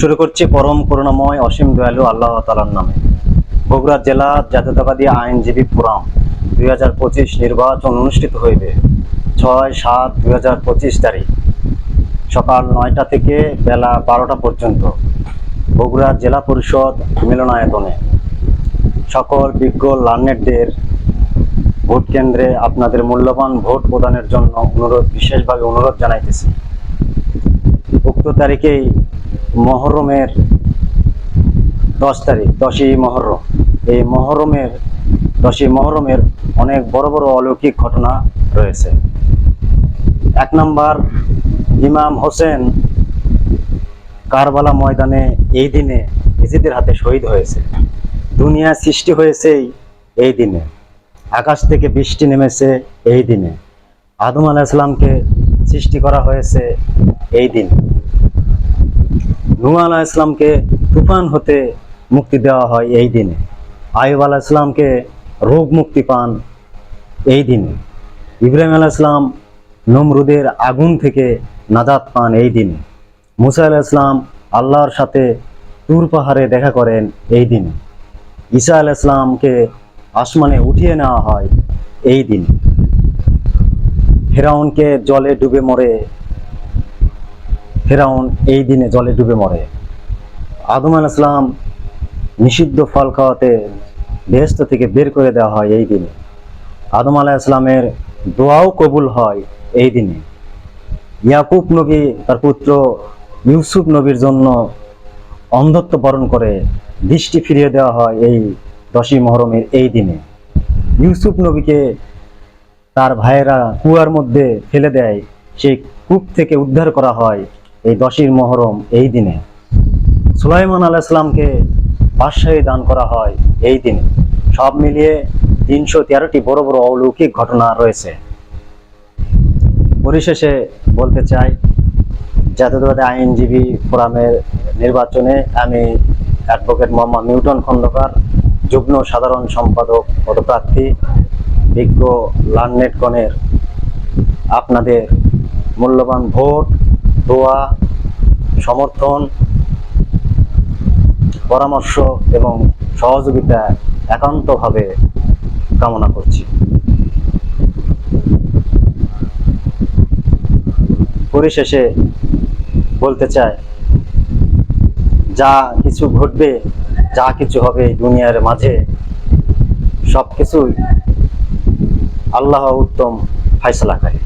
শুরু করছি পরম করুণাময়, অসীম দয়ালু আল্লাহ তালার নামে। বগুড়া জেলা জাতীয়তাবাদী আইনজীবী ফোরাম দুই হাজার পঁচিশ নির্বাচন অনুষ্ঠিত হইবে ছয় সাত দুই হাজার পঁচিশ তারিখ সকাল নয়টা থেকে বেলা বারোটা পর্যন্ত বগুড়া জেলা পরিষদ মিলনায়তনে। সকল বিজ্ঞ লার্নেটদের ভোট কেন্দ্রে আপনাদের মূল্যবান ভোট প্রদানের জন্য অনুরোধ, বিশেষভাবে অনুরোধ জানাইতেছি। উক্ত তারিখেই মহরমের দশ তারিখ, দশই মহরম। এই মহরমের, দশই মহরমের অনেক বড় বড় অলৌকিক ঘটনা রয়েছে। এক নম্বর, ইমাম হোসেন কারবালা ময়দানে এই দিনে ইজিদের হাতে শহীদ হয়েছে। দুনিয়া সৃষ্টি হয়েছেই এই দিনে। আকাশ থেকে বৃষ্টি নেমেছে এই দিনে। আদম আলাহিসাল্লামকে সৃষ্টি করা হয়েছে এই দিনে। নুয়া আলাহ ইসলামকে তুফান হতে মুক্তি দেওয়া হয় এই দিনে। আয়ুব আলাহ ইসলামকে রোগ মুক্তি পান এই দিনে। ইব্রাহিম আলাহ ইসলাম নমরুদের আগুন থেকে নাজাত পান এই দিনে। মুসা আলাহ ইসলাম আল্লাহর সাথে তুর পাহাড়ে দেখা করেন এই দিনে। ঈসা আলাহ ইসলামকে আসমানে উঠিয়ে নেওয়া হয় এই দিনে। ফেরাউনকে জলে ডুবে মরে ফেরাউন এই দিনে জলে ডুবে মরে। আদম আল ইসলাম নিষিদ্ধ ফল খাওয়াতে বেহস্ত থেকে বের করে দেওয়া হয় এই দিনে। আদম আলাহ ইসলামের দোয়াও কবুল হয় এই দিনে। ইয়াকুব নবী তার পুত্র ইউসুফ নবীর জন্য অন্ধত্ব বরণ করে দৃষ্টি ফিরিয়ে দেওয়া হয় এই দশই মহরমের এই দিনে। ইউসুফ নবীকে তার ভাইয়েরা কুয়ার মধ্যে ফেলে দেয়। সেই কূপ থেকে উদ্ধার করা হয়। এই দশই মহরম এই দিনে। সুলাইমান আলাহ ইসলামকে বাদশাহী দান করা হয় এই দিনে। সব মিলিয়ে তিনশো তেরোটি বড় বড় অলৌকিক ঘটনা রয়েছে। পরিশেষে বলতে চাই জাতীয়তাবাদী আইনজীবী ফোরামের নির্বাচনে আমি অ্যাডভোকেট মোহাম্মদ নিউটন খন্দকার, যুগ্ম সাধারণ সম্পাদক, পদপ্রার্থী, বিজ্ঞ লার্নেটগণের আপনাদের মূল্যবান ভোট দোয়া, সমর্থন, পরামর্শ এবং সহযোগিতা একান্তভাবে কামনা করছি। পরিশেষে বলতে চাই, যা কিছু ঘটবে, যা কিছু হবে দুনিয়ার মাঝে সব কিছুই আল্লাহ উত্তম ফাইসলা করে